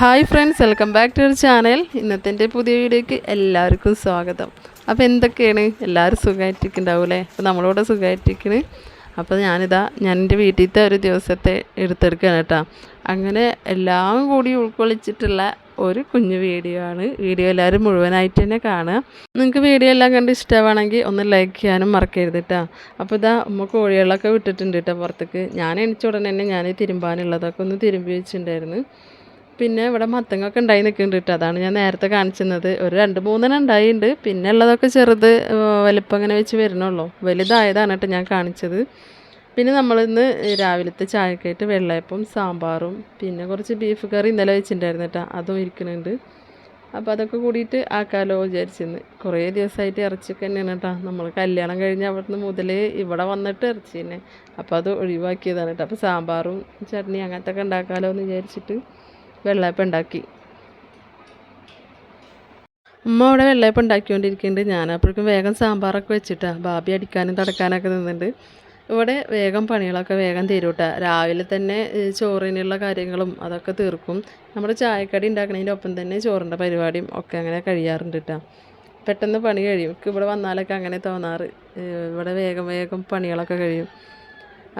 Hi friends welcome back to our channel. ഇന്നത്തെ എന്റെ പുതിയ വീഡിയോയ്ക്ക് എല്ലാവർക്കും സ്വാഗതം. അപ്പോൾ എന്തൊക്കെയാണ്? എല്ലാവരും സുഖമായിട്ടിരിക്കുന്നുണ്ടാവൂലേ അപ്പോൾ നമ്മളോട് സുഖമായിട്ടിരിക്കണ് അപ്പോൾ ഞാനിതാ ഞാൻ എന്റെ വീട്ടിലത്തെ ഒരു ദിവസത്തെ എടുത്തെടുക്കുകയാണ് കേട്ടോ. അങ്ങനെ എല്ലാം കൂടി ഉൾക്കൊള്ളിച്ചിട്ടുള്ള ഒരു കുഞ്ഞു വീഡിയോ ആണ്. വീഡിയോ എല്ലാവരും മുഴുവനായിട്ട് തന്നെ കാണുക. നിങ്ങൾക്ക് വീഡിയോ എല്ലാം കണ്ട് ഇഷ്ടമാണെങ്കിൽ ഒന്ന് ലൈക്ക് ചെയ്യാനും മറക്കരുത് കേട്ടോ. അപ്പോൾ ഇതാ ഉമ്മ കോഴികളൊക്കെ വിട്ടിട്ടുണ്ട് കേട്ടോ പുറത്തേക്ക്. ഞാൻ എണിച്ച ഉടനെ തന്നെ ഞാൻ തിരുമ്പാനുള്ളതൊക്കെ ഒന്ന് തിരുമ്പി വെച്ചിട്ടുണ്ടായിരുന്നു. പിന്നെ ഇവിടെ മത്തങ്ങൊക്കെ ഉണ്ടായി നിൽക്കുന്നുണ്ട് കേട്ടോ. അതാണ് ഞാൻ നേരത്തെ കാണിച്ചിരുന്നത്. ഒരു രണ്ട് മൂന്നെണ്ണം ഉണ്ടായിട്ടുണ്ട്. പിന്നെ ഉള്ളതൊക്കെ ചെറുത് വലിപ്പം അങ്ങനെ വെച്ച് വരണുള്ളൂ വലുതായതാണ് കേട്ടോ ഞാൻ കാണിച്ചത്. പിന്നെ നമ്മളിന്ന് രാവിലത്തെ ചായക്കായിട്ട് വെള്ളയപ്പം സാമ്പാറും പിന്നെ കുറച്ച് ബീഫ് കറി ഇന്നലെ വെച്ചിട്ടുണ്ടായിരുന്നു കേട്ടോ. അതും ഇരിക്കുന്നുണ്ട്. അപ്പോൾ അതൊക്കെ കൂടിയിട്ട് ആക്കാലോ വിചാരിച്ചിരുന്നു. കുറേ ദിവസമായിട്ട് ഇറച്ചിയൊക്കെ തന്നെയാണ് കേട്ടോ. നമ്മൾ കല്യാണം കഴിഞ്ഞ് അവിടുന്ന് മുതലേ ഇവിടെ വന്നിട്ട് ഇറച്ചി തന്നെ അപ്പോൾ അത് ഒഴിവാക്കിയതാണ് കേട്ടോ. അപ്പോൾ സാമ്പാറും ചട്നി അങ്ങനത്തെ ഒക്കെ ഉണ്ടാക്കാമല്ലോ എന്ന് വിചാരിച്ചിട്ട് വെള്ളയപ്പം ഉണ്ടാക്കി. ഉമ്മ അവിടെ വെള്ളയപ്പം ഉണ്ടാക്കിക്കൊണ്ടിരിക്കുന്നുണ്ട്. ഞാൻ അപ്പോഴേക്കും വേഗം സാമ്പാറൊക്കെ വെച്ചിട്ടാണ് ബാബി അടിക്കാനും തടക്കാനൊക്കെ നിന്നുണ്ട് ഇവിടെ വേഗം പണികളൊക്കെ വേഗം തീരൂട്ടാ. രാവിലെ തന്നെ ചോറിനുള്ള കാര്യങ്ങളും അതൊക്കെ തീർക്കും. നമ്മുടെ ചായക്കടി ഉണ്ടാക്കുന്നതിന്റെ ഒപ്പം തന്നെ ചോറിന്റെ പരിപാടിയും ഒക്കെ അങ്ങനെ കഴിയാറുണ്ട് കേട്ടോ പെട്ടെന്ന് പണി കഴിയും. ഇവിടെ വന്നാലൊക്കെ അങ്ങനെ തോന്നാറ്. ഇവിടെ വേഗം വേഗം പണികളൊക്കെ കഴിയും.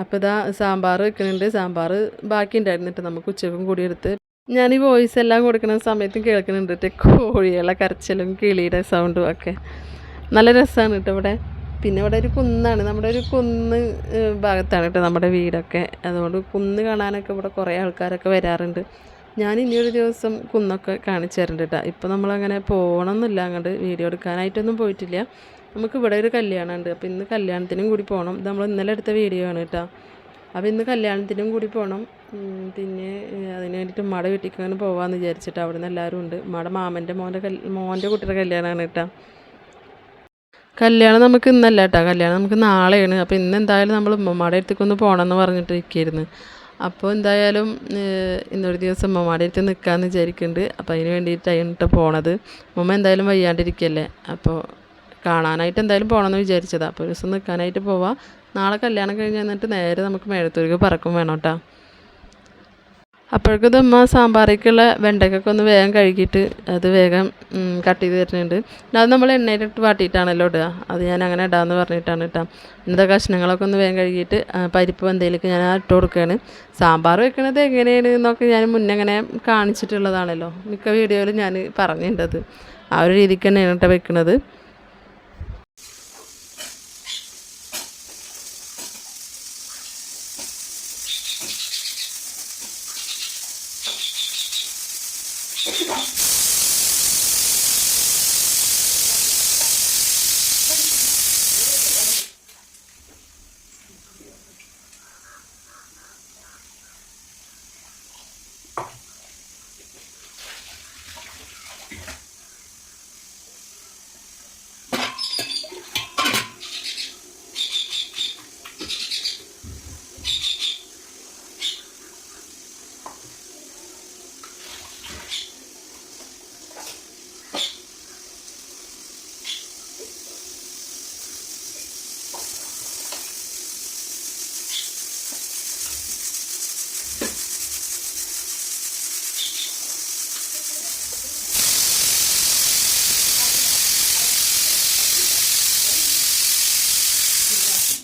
അപ്പോൾ ഇതാ സാമ്പാർ വെക്കുന്നുണ്ട് സാമ്പാർ ബാക്കി ഉണ്ടായിരുന്നിട്ട് നമുക്ക് ഉച്ചക്കും കൂടി എടുത്ത് ഞാൻ ഈ വോയിസ് എല്ലാം കൊടുക്കുന്ന സമയത്തും കേൾക്കുന്നുണ്ട് കോഴികളെ കരച്ചിലും കിളിയുടെ സൗണ്ടും ഒക്കെ. നല്ല രസമാണ് കേട്ടോ ഇവിടെ. പിന്നെ ഇവിടെ ഒരു കുന്നാണ്. നമ്മുടെ ഒരു കുന്ന് ഭാഗത്താണ് കേട്ടോ നമ്മുടെ വീടൊക്കെ. അതുകൊണ്ട് കുന്ന് കാണാനൊക്കെ ഇവിടെ കുറേ ആൾക്കാരൊക്കെ വരാറുണ്ട്. ഞാൻ ഇനിയൊരു ദിവസം കുന്നൊക്കെ കാണിച്ചു തരുന്നുണ്ട് കേട്ടോ ഇപ്പോൾ നമ്മളങ്ങനെ പോകണമെന്നില്ല അങ്ങോട്ട് വീഡിയോ എടുക്കാനായിട്ടൊന്നും പോയിട്ടില്ല. നമുക്ക് ഇവിടെ ഒരു കല്യാണമുണ്ട്. അപ്പോൾ ഇന്ന് കല്യാണത്തിനും കൂടി പോകണം ഇത് നമ്മൾ ഇന്നലെ എടുത്ത വീഡിയോ ആണ് കേട്ടോ അപ്പോൾ ഇന്ന് കല്യാണത്തിനും കൂടി പോകണം പിന്നെ അതിന് വേണ്ടിയിട്ട് വീട്ടിലേക്ക് അങ്ങനെ പോകാമെന്ന് വിചാരിച്ചിട്ട് അവിടെ നിന്ന് എല്ലാവരും ഉണ്ട് മട മാമന്റെ മോന്റെ മോന്റെ കുട്ടിയുടെ കല്യാണമാണ് കേട്ടോ. കല്യാണം നമുക്ക് ഇന്നല്ല കേട്ടോ. കല്യാണം നമുക്ക് നാളെയാണ്. അപ്പോൾ ഇന്ന് എന്തായാലും നമ്മൾ മട അടുത്തേക്ക് പോകണം പോകണമെന്ന് പറഞ്ഞിട്ട് ഇരിക്കുകയായിരുന്നു അപ്പോൾ എന്തായാലും ഇന്നൊരു ദിവസം മട അടുത്ത് നിൽക്കാമെന്ന് വിചാരിക്കുന്നുണ്ട് അപ്പോൾ അതിന് വേണ്ടിയിട്ടാണ് കേട്ടോ പോണത്. ഉമ്മ എന്തായാലും വയ്യാണ്ടിരിക്കല്ലേ? അപ്പോൾ കാണാനായിട്ട് എന്തായാലും പോകണമെന്ന് വിചാരിച്ചതാണ് അപ്പോൾ ഒരു ദിവസം നിൽക്കാനായിട്ട് പോവാം. നാളെ കല്യാണം കഴിഞ്ഞ് വന്നിട്ട് നേരെ നമുക്ക് മേഴത്തൂർക്ക് പറക്കും വേണം കേട്ടോ അപ്പോഴേക്കും ഉമ്മ സാമ്പാറേക്കുള്ള വെണ്ടയ്ക്കൊക്കെ ഒന്ന് വേഗം കഴുകിയിട്ട് അത് വേഗം കട്ട് ചെയ്ത് തരുന്നുണ്ട്. അത് നമ്മൾ എണ്ണയിലിട്ട് വാട്ടിയിട്ടാണല്ലോ ഇടുക. അത് ഞാൻ അങ്ങനെ ഇടാമെന്ന് പറഞ്ഞിട്ടാണ് കേട്ടോ ഇന്നത്തെ കഷ്ണങ്ങളൊക്കെ ഒന്ന് വേഗം കഴുകിയിട്ട് പരിപ്പ് വെന്തയിലേക്ക് ഞാൻ ഇട്ട് കൊടുക്കുകയാണ്. സാമ്പാർ വെക്കണത് എങ്ങനെയാണ് എന്നൊക്കെ ഞാൻ മുന്നേ അങ്ങനെ കാണിച്ചിട്ടുള്ളതാണല്ലോ. മിക്ക വീഡിയോയിലും ഞാൻ പറഞ്ഞിട്ടുണ്ടത് ആ ഒരു രീതിക്ക് തന്നെയാണ് കേട്ടോ വെക്കണത്.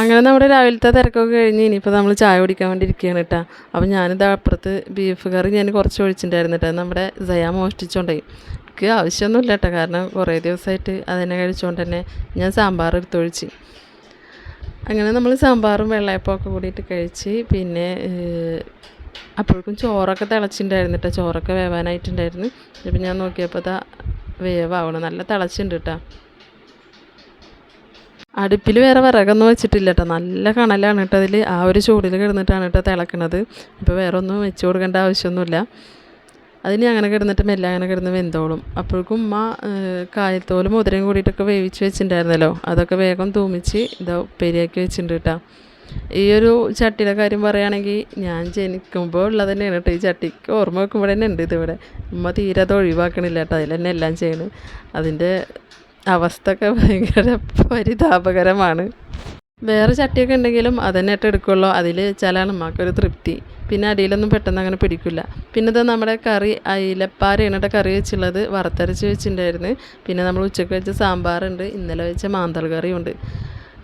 അങ്ങനെ നമ്മുടെ രാവിലത്തെ തിരക്കൊക്കെ കഴിഞ്ഞ് ഇനിയിപ്പോൾ നമ്മൾ ചായ കുടിക്കാൻ വേണ്ടി ഇരിക്കുകയാണ് കേട്ടോ. അപ്പോൾ ഞാനിത് അപ്പുറത്ത് ബീഫ് കറി ഞാൻ കുറച്ച് ഒഴിച്ചിട്ടുണ്ടായിരുന്നു കേട്ടോ. നമ്മുടെ സയാ മോഷ്ടിച്ചുകൊണ്ടേ എനിക്ക് ആവശ്യമൊന്നുമില്ല കേട്ടോ. കാരണം കുറേ ദിവസമായിട്ട് അതിനെ കഴിച്ചുകൊണ്ട് തന്നെ ഞാൻ സാമ്പാർ എടുത്തൊഴിച്ച് അങ്ങനെ നമ്മൾ സാമ്പാറും വെള്ളയപ്പമൊക്കെ കൂടിയിട്ട് കഴിച്ച് പിന്നെ അപ്പോഴേക്കും ചോറൊക്കെ തിളച്ചിട്ടുണ്ടായിരുന്നു കേട്ടോ. ചോറൊക്കെ വേവാനായിട്ടുണ്ടായിരുന്നു. അപ്പം ഞാൻ നോക്കിയപ്പോൾ അതാ വേവാവണം നല്ല തിളച്ചിട്ടുണ്ട് കേട്ടോ. അടുപ്പിൽ വേറെ വിറകൊന്നും വെച്ചിട്ടില്ല കേട്ടോ നല്ല കണലാണ് കേട്ടോ അതിൽ ആ ഒരു ചൂടിൽ കിടന്നിട്ടാണ് കേട്ടോ തിളക്കണത്. ഇപ്പോൾ വേറെ ഒന്നും വെച്ച് കൊടുക്കേണ്ട ആവശ്യമൊന്നുമില്ല. അതിന് അങ്ങനെ കിടന്നിട്ട് മെല്ലെ അങ്ങനെ കിടന്ന് വെന്തോളും. അപ്പോഴേക്കും ഉമ്മ കായത്തോലും മുതിരയും കൂടിയിട്ടൊക്കെ വേവിച്ച് വെച്ചിട്ടുണ്ടായിരുന്നല്ലോ. അതൊക്കെ വേഗം തൂമിച്ച് ഇതാ ഉപ്പേരിയാക്കി വെച്ചിട്ടുണ്ട് കേട്ടോ ഈ ഒരു ചട്ടിയുടെ കാര്യം പറയുകയാണെങ്കിൽ ഞാൻ ജനിക്കുമ്പോൾ ഉള്ളത് തന്നെയാണ് കേട്ടോ ഈ ചട്ടിക്ക് ഓർമ്മ വെക്കുമ്പോൾ തന്നെ ഉണ്ട് ഇതിവിടെ. ഉമ്മ തീരെ അത് ഒഴിവാക്കണില്ല കേട്ടോ അതിൽ തന്നെ എല്ലാം ചെയ്യണം. അതിന്റെ അവസ്ഥ ഒക്കെ ഭയങ്കര പരിതാപകരമാണ്. വേറെ ചട്ടിയൊക്കെ ഉണ്ടെങ്കിലും അതന്നെ ഇട്ട് എടുക്കുള്ളൂ. അതിൽ ചില അമ്മക്കൊരു തൃപ്തി. പിന്നെ അടിയിലൊന്നും പെട്ടെന്ന് അങ്ങനെ പിടിക്കില്ല പിന്നെ ഇത് നമ്മുടെ കറി അയിലപ്പാരയാണ് കേട്ടോ കറി വെച്ചുള്ളത് വറുത്തരച്ച് വെച്ചിട്ടുണ്ടായിരുന്നു. പിന്നെ നമ്മൾ ഉച്ചയ്ക്ക് വെച്ച സാമ്പാറുണ്ട് ഇന്നലെ വെച്ച മാന്തൾ കറിയുണ്ട്.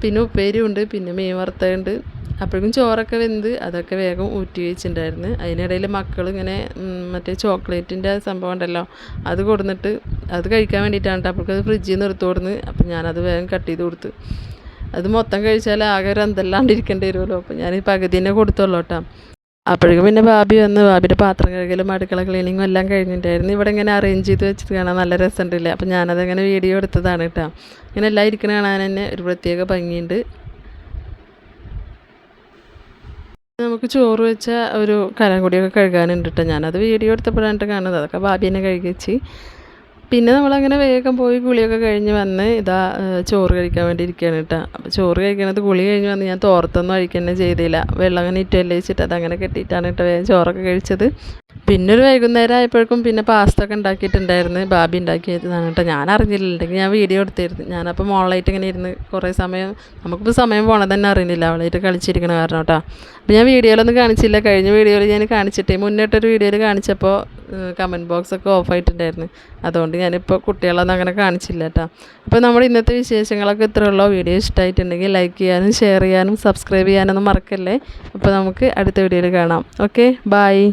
പിന്നെ ഉപ്പേരിയുണ്ട് പിന്നെ മീൻ വറുത്തതുണ്ട്. അപ്പോഴേക്കും ചോറൊക്കെ വെന്ത് അതൊക്കെ വേഗം ഊറ്റി വെച്ചിട്ടുണ്ടായിരുന്നു. അതിനിടയിൽ മക്കൾ ഇങ്ങനെ മറ്റേ ചോക്ലേറ്റിന്റെ സംഭവം ഉണ്ടല്ലോ അത് കൊടുന്നിട്ട് അത് കഴിക്കാൻ വേണ്ടിയിട്ടാണ് അപ്പോഴേക്കും അത് ഫ്രിഡ്ജിൽ നിന്ന് എടുത്തു കൊടുന്ന് അപ്പം ഞാനത് വേഗം കട്ട് ചെയ്ത് കൊടുത്ത്. അത് മൊത്തം കഴിച്ചാൽ ആകെ ഒരു എന്തെല്ലാണ്ടിരിക്കേണ്ടി വരുമല്ലോ. അപ്പം ഞാൻ പകുതി തന്നെ കൊടുത്തോളൂ കേട്ടോ. അപ്പോഴേക്കും പിന്നെ ബാബി വന്ന് ഭാബിയുടെ പാത്രം കഴുകലും അടുക്കള ക്ലീനിങ്ങും എല്ലാം കഴിഞ്ഞിട്ടായിരുന്നു ഇവിടെ ഇങ്ങനെ അറേഞ്ച് ചെയ്ത് വെച്ചിട്ട് കാണാൻ നല്ല രസമുണ്ടല്ലേ അപ്പം ഞാനതങ്ങനെ വീഡിയോ എടുത്തതാണ് കേട്ടോ. ഇങ്ങനെ എല്ലാം ഇരിക്കണ കാണാൻ തന്നെ ഒരു പ്രത്യേക ഭംഗിയുണ്ട്. നമുക്ക് ചോറ് വെച്ച ഒരു കലം കൂടിയൊക്കെ കഴുകാനുണ്ട് കേട്ടോ. ഞാനത് വീഡിയോ എടുത്തപ്പോഴാണ് കാണുന്നത്. അതൊക്കെ തന്നെ കഴുകി വെച്ച്. പിന്നെ നമ്മളങ്ങനെ വേഗം പോയി കുളിയൊക്കെ കഴിഞ്ഞ് വന്ന് ഇതാ ചോറ് കഴിക്കാൻ വേണ്ടി ഇരിക്കുകയാണ് കേട്ടോ. അപ്പോൾ ചോറ് കഴിക്കണത് കുളി കഴിഞ്ഞ് വന്ന് ഞാൻ തോർത്തൊന്നും അഴിക്കുക ചെയ്തില്ല. വെള്ളം അങ്ങനെ ഇറ്റല്ലേ വെച്ചിട്ട് അതങ്ങനെ കെട്ടിയിട്ടാണ് കേട്ടോ വേഗം ചോറൊക്കെ കഴിച്ചത്. പിന്നെ ഒരു വൈകുന്നേരം ആയപ്പോഴേക്കും പിന്നെ പാസ്ത ഒക്കെ ഉണ്ടാക്കിയിട്ടുണ്ടായിരുന്നു. ബാബി ഉണ്ടാക്കിയതാണ് കേട്ടോ. ഞാൻ അറിഞ്ഞില്ലെങ്കിൽ ഞാൻ വീഡിയോ എടുത്തിരുന്നു. ഞാനപ്പോൾ മോളായിട്ട് ഇങ്ങനെ ഇരുന്ന് കുറേ സമയം നമുക്കിപ്പോൾ സമയം പോണത് തന്നെ അറിയുന്നില്ല. അവളായിട്ട് കളിച്ചിരിക്കണ കാരണം കേട്ടോ. അപ്പോൾ ഞാൻ വീഡിയോയിലൊന്നും കാണിച്ചില്ല. കഴിഞ്ഞ വീഡിയോയിൽ ഞാൻ കാണിച്ചിട്ടേ. മുന്നിട്ടൊരു വീഡിയോയിൽ കാണിച്ചപ്പോൾ കമന്റ് ബോക്സൊക്കെ ഓഫായിട്ടുണ്ടായിരുന്നു അതുകൊണ്ട് ഞാനിപ്പോൾ കുട്ടികളൊന്നും അങ്ങനെ കാണിച്ചില്ല കേട്ടോ അപ്പോൾ നമ്മുടെ ഇന്നത്തെ വിശേഷങ്ങളൊക്കെ ഇത്രയുള്ള വീഡിയോ ഇഷ്ടമായിട്ടുണ്ടെങ്കിൽ ലൈക്ക് ചെയ്യാനും ഷെയർ ചെയ്യാനും സബ്സ്ക്രൈബ് ചെയ്യാനൊന്നും മറക്കല്ലേ? അപ്പോൾ നമുക്ക് അടുത്ത വീഡിയോയിൽ കാണാം. Okay bye